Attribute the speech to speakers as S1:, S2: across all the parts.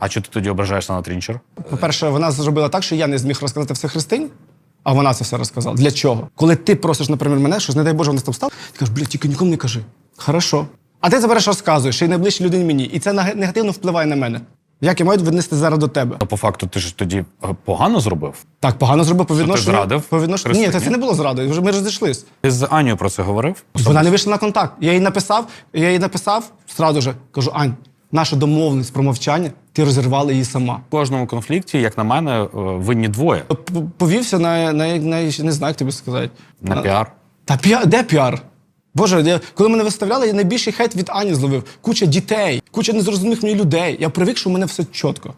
S1: А чого ти тоді ображаєшся на трінчер?
S2: По-перше, вона зробила так, що я не зміг розказати все Христині, а вона це все розказала. Для чого? Коли ти просиш, наприклад, мене, щось, не дай Боже, вона там став, ти кажеш, блядь, тільки нікому не кажи. Хорошо. А ти забереш розказуєш, й найближчій людині мені. І це негативно впливає на мене. Як я маю віднести зараз до тебе?
S1: То по факту ти ж тоді е, погано зробив.
S2: Так, погано зробив по
S1: ти зрадив
S2: По відношенню. Ні, це, це не було зрадою. Вже ми розійшлись.
S1: Ти з Анією про це говорив?
S2: Вона не вийшла на контакт. Я їй написав, я їй написав сразу же. Кажу, Ань, наша домовленість про мовчання, ти розірвала її сама.
S1: В кожному конфлікті, як на мене, е, винні двоє.
S2: П- Повівся на, на, на, не знаю, як тобі сказати.
S1: На піар.
S2: Та піар, де піар? Боже, я, коли мене виставляли, я найбільший хейт від Ані зловив. Куча дітей, куча незрозумілих мені людей. Я привик, що в мене все чітко.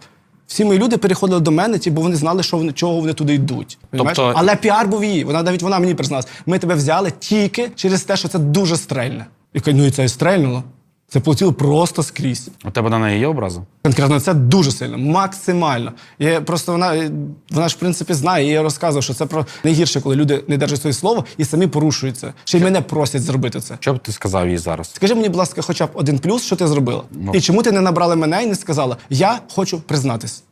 S2: Всі мої люди переходили до мене, ті, бо вони знали, що вони, чого вони туди йдуть.
S1: Тобто-
S2: Але піар був її. Вона навіть вона мені призналась. Ми тебе взяли тільки через те, що це дуже стрельне. І кажу, ну і це і стрельнуло. Це полетіло просто скрізь.
S1: У тебе на неї є образи?
S2: Конкретно це дуже сильно, максимально. Я просто вона, вона ж в принципі знає. Я розказував, що це про найгірше, коли люди не держать своє слово і самі порушуються. Ще й мене просять зробити це.
S1: Що б ти сказав їй зараз?
S2: Скажи мені, будь ласка, хоча б один плюс, що ти зробила? І чому ти не набрала мене і не сказала, я хочу признатись?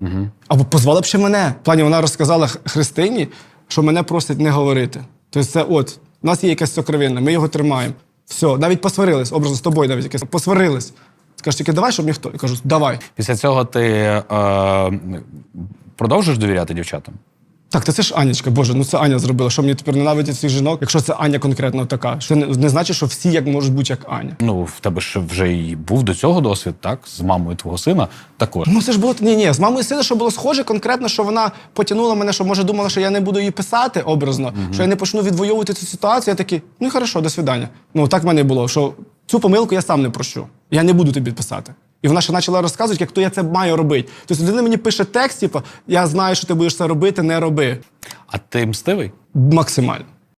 S2: Угу. Або позвала б ще мене. В плані вона розказала Христині, що мене просять не говорити. Тобто це от, у нас є якась сокровинна, ми його тримаємо. Все, навіть посварились, образно з тобою навіть якесь. Посварились. Скажеш, тільки давай, щоб ніхто. Я кажу, давай.
S1: Після цього ти е, продовжуєш довіряти дівчатам?
S2: Так, та це ж Анічка, Боже, ну це Аня зробила. Що мені тепер ненавидять всіх жінок, якщо це Аня конкретно така. Що не, не значить, що всі як можуть бути як Аня.
S1: Ну, в тебе ж вже і був до цього досвід, так? З мамою твого сина також.
S2: Ну це ж було ні, ні, з мамою сина, що було схоже, конкретно, що вона потягнула мене, що може думала, що я не буду її писати образно, що я не почну відвоювати цю ситуацію. Я такий, ну і хорошо, до свидання. Ну так в мене було, що цю помилку я сам не прощу. Я не буду тобі писати. І вона ще почала розказувати, як то я це маю робити. Тобто людина мені пише текст, типу, я знаю, що ти будеш це робити, не роби.
S1: А ти мстивий?
S2: Максимально.